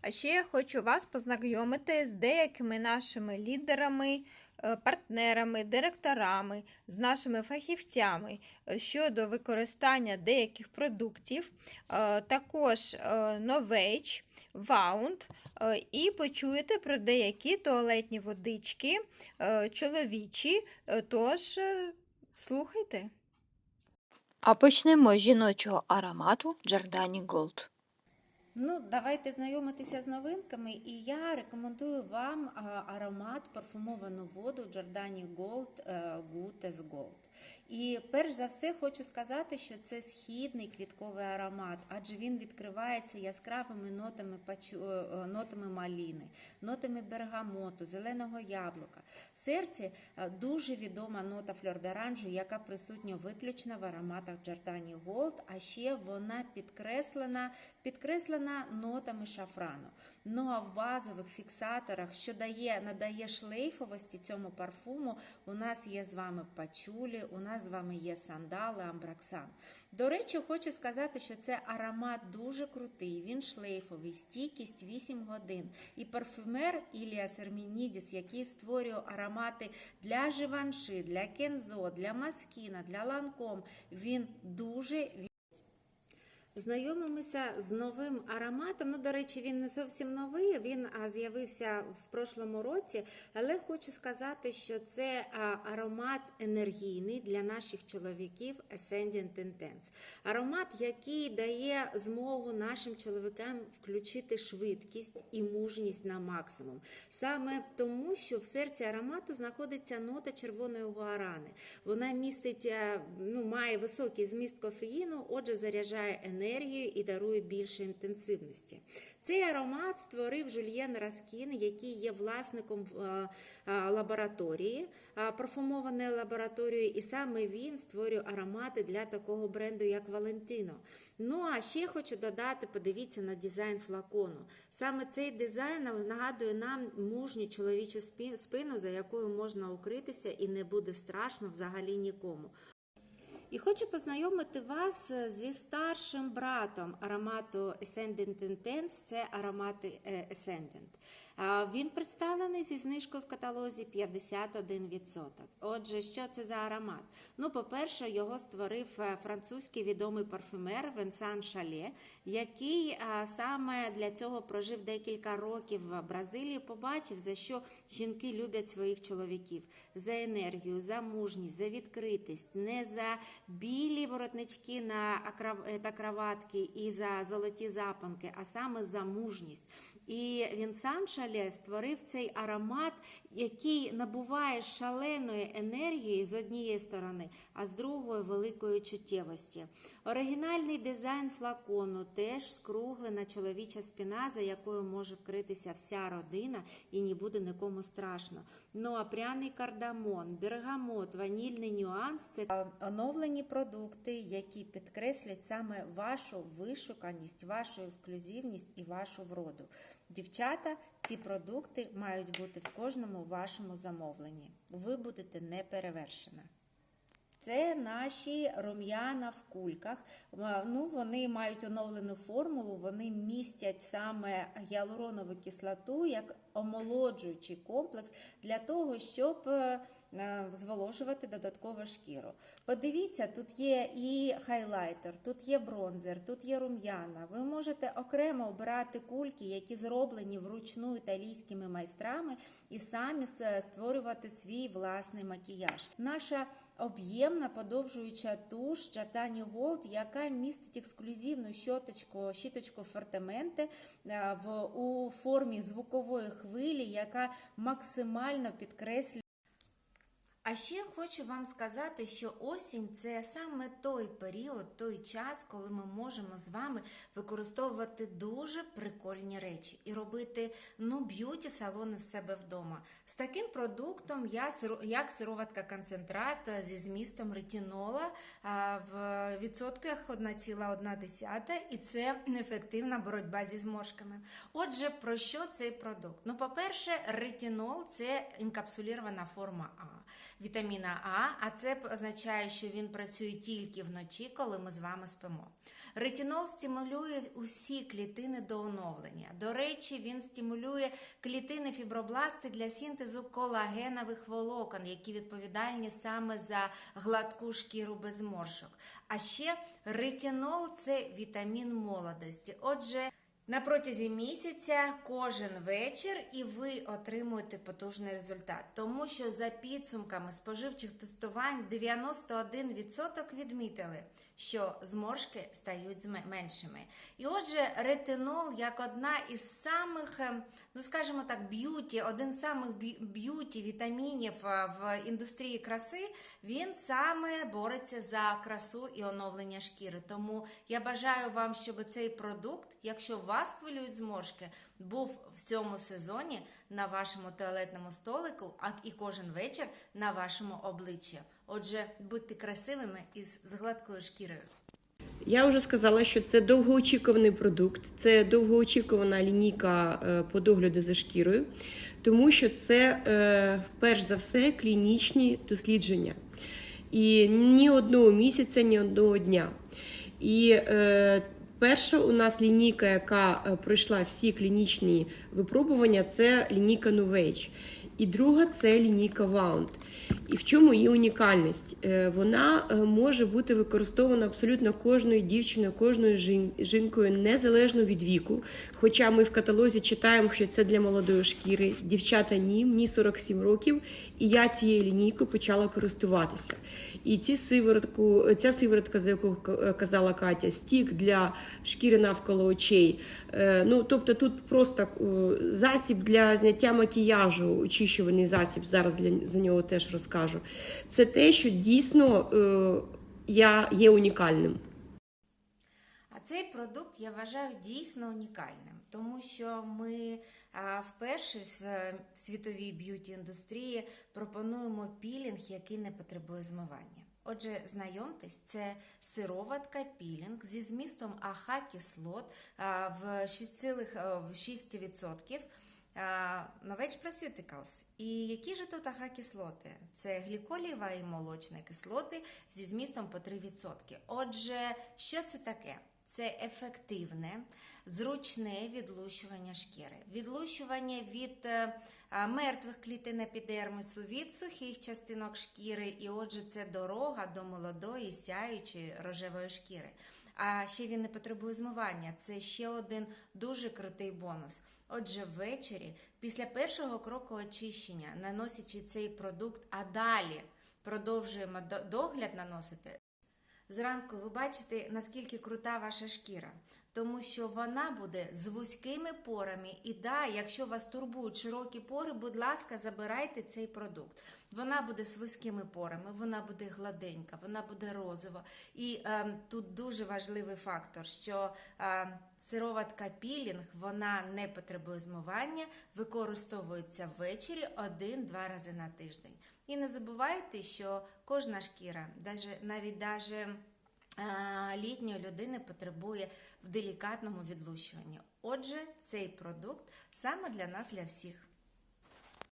А ще я хочу вас познайомити з деякими нашими лідерами, е, партнерами, директорами, з нашими фахівцями е, щодо використання деяких продуктів, е, також Wound, е, і почуєте про деякі туалетні водички чоловічі, тож слухайте. А почнемо з жіночого аромату Giordani Gold. Ну, давайте знайомитися з новинками, і я рекомендую вам аромат парфумовану воду Giordani Gold Gutes Good Gold. І перш за все хочу сказати, що це східний квітковий аромат, адже він відкривається яскравими нотами, е, е, нотами маліни, нотами бергамоту, зеленого яблука. В серці е, дуже відома нота фльордоранжу, яка присутня виключно в ароматах Giordani Gold, а ще вона підкреслена, підкреслена нотами шафрану. Ну а в базових фіксаторах, що дає, надає шлейфовості цьому парфуму, у нас є з вами пачулі, у нас з вами є сандали, амбраксан. До речі, хочу сказати, що це аромат дуже крутий, він шлейфовий, стійкість 8 годин. І парфюмер Іліас Ермінідіс, який створює аромати для Живанши, для Кензо, для Маскіна, для Ланком, він дуже Знайомимося з новим ароматом. Ну, до речі, він не зовсім новий. Він з'явився в прошлому році, але хочу сказати, що це аромат енергійний для наших чоловіків Ascendant Intense. Аромат, який дає змогу нашим чоловікам включити швидкість і мужність на максимум. Саме тому, що в серці аромату знаходиться нота червоної гуарани. Вона містить, е, ну, має високий зміст кофеїну, отже, заряджає енергію і дарує більше інтенсивності. Цей аромат створив Жульєн Раскін, який є власником е, е, лабораторії, е, парфумованої лабораторії, і саме він створює аромати для такого бренду, як Валентино. Ну а ще хочу додати, подивіться на дизайн флакону. Саме цей дизайн нагадує нам мужню чоловічу спину, за якою можна укритися і не буде страшно взагалі нікому. І хочу познайомити вас зі старшим братом аромату Ascendant Intense, це аромати е, Ascendant. Він представлений зі знижкою в каталозі 51%. Отже, що це за аромат? Ну, по-перше, його створив е, французький відомий парфюмер Венсан Шале, який саме для цього прожив декілька років в Бразилії, побачив, за що жінки люблять своїх чоловіків: за енергію, за мужність, за відкритість, не за білі воротнички на е, та краватки і за золоті запанки, а саме за мужність. І Вінсан Шале створив цей аромат, який набуває шаленої енергії з однієї сторони, а з другої великої чуттєвості. Оригінальний дизайн флакону теж скруглена чоловіча спина, за якою може вкритися вся родина і не буде нікому страшно. Ну а пряний кардамон, бергамот, ванільний нюанс це оновлені продукти, які підкреслять саме вашу вишуканість, вашу ексклюзивність і вашу вроду. Дівчата, ці продукти мають бути в кожному вашому замовленні. Ви будете неперевершена. Це наші рум'яна в кульках. Ну, вони мають оновлену формулу, вони містять саме гіалуронову кислоту як омолоджуючий комплекс для того, щоб е, е, зволожувати додатково шкіру. Подивіться, тут є і хайлайтер, тут є бронзер, тут є рум'яна. Ви можете окремо обирати кульки, які зроблені вручну італійськими майстрами, і самі створювати свій власний макіяж. Наша об'ємна подовжуюча туш Чартані Голд, яка містить ексклюзивну щоточку, щіточку Фортементе е, в, у формі звукової хвилі, яка максимально підкреслює. А ще хочу вам сказати, що осінь це саме той період, той час, коли ми можемо з вами використовувати дуже прикольні речі і робити ну б'юті салони в себе вдома. З таким продуктом я як сироватка концентрат зі змістом ретинола а, в відсотках 1,1 і це ефективна боротьба зі зморшками. Отже, про що цей продукт? Ну, по-перше, ретинол це інкапсулірована форма А вітаміна А, а це означає, що він працює тільки вночі, коли ми з вами спимо. Ретинол стимулює усі клітини до оновлення. До речі, він стимулює клітини фібробласти для синтезу колагенових волокон, які відповідальні саме за гладку шкіру без зморшок. А ще ретинол це вітамін молодості. Отже, на протязі місяця кожен вечір і ви отримуєте потужний результат, тому що за підсумками споживчих тестувань 91% відмітили, що зморшки стають меншими. І отже, ретинол як одна із самих, е, ну скажімо так, б'юті, один з самих б'юті вітамінів е, в індустрії краси, він саме бореться за красу і оновлення шкіри. Тому я бажаю вам, щоб цей продукт, якщо вас хвилюють зморшки, був в цьому сезоні на вашому туалетному столику, а і кожен вечір на вашому обличчі. Отже, будьте красивими і з з гладкою шкірою. Я вже сказала, що це довгоочікуваний продукт, це довгоочікувана лінійка е, по догляду за шкірою, тому що це е, перш за все клінічні дослідження. І ні одного місяця, ні одного дня. І е, перша у нас лінійка, яка е, пройшла всі клінічні випробування, це лінійка Novage. І друга це лінійка Wound. І в чому її унікальність? Е, Вона е, може бути використована абсолютно кожною дівчиною, кожною жінкою, незалежно від віку. Хоча ми в каталозі читаємо, що це для молодої шкіри. Дівчата ні, мені 47 років, і я цією лінійкою почала користуватися. І ці сиворотку, ця сиворотка, за яку казала Катя, стік для шкіри навколо очей. Е, Ну, тобто тут просто е, засіб для зняття макіяжу, очищуваний засіб. Зараз для за нього теж розкажу. Це те, що дійсно е, я є унікальним. А цей продукт я вважаю дійсно унікальним, тому що ми вперше в е, світовій б'юті індустрії пропонуємо пілінг, який не потребує змивання. Отже, знайомтесь, це сироватка пілінг зі змістом АХ кислот в 6,6%. Novage Pharmaceuticals. І які ж тут АХ-кислоти? Це гліколієва і молочні кислоти зі змістом по 3%. Отже, що це таке? Це ефективне, зручне відлущування шкіри. Відлущування від е, мертвих клітин епідермису, від сухих частинок шкіри, і отже, це дорога до молодої, сяючої рожевої шкіри. А ще він не потребує змивання. Це ще один дуже крутий бонус. Отже, ввечері, після першого кроку очищення, наносячи цей продукт, а далі продовжуємо до- догляд наносити, Зранку ви бачите, наскільки крута ваша шкіра, тому що вона буде з вузькими порами. І да, якщо вас турбують широкі пори, будь ласка, забирайте цей продукт. Вона буде з вузькими порами, вона буде гладенька, вона буде розова. І е, тут дуже важливий фактор, що е, сироватка пілінг вона не потребує змивання, використовується ввечері один-два рази на тиждень. І не забувайте, що кожна шкіра, навіть а, літньої людини потребує в делікатному відлущуванні. Отже, цей продукт саме для нас, для всіх.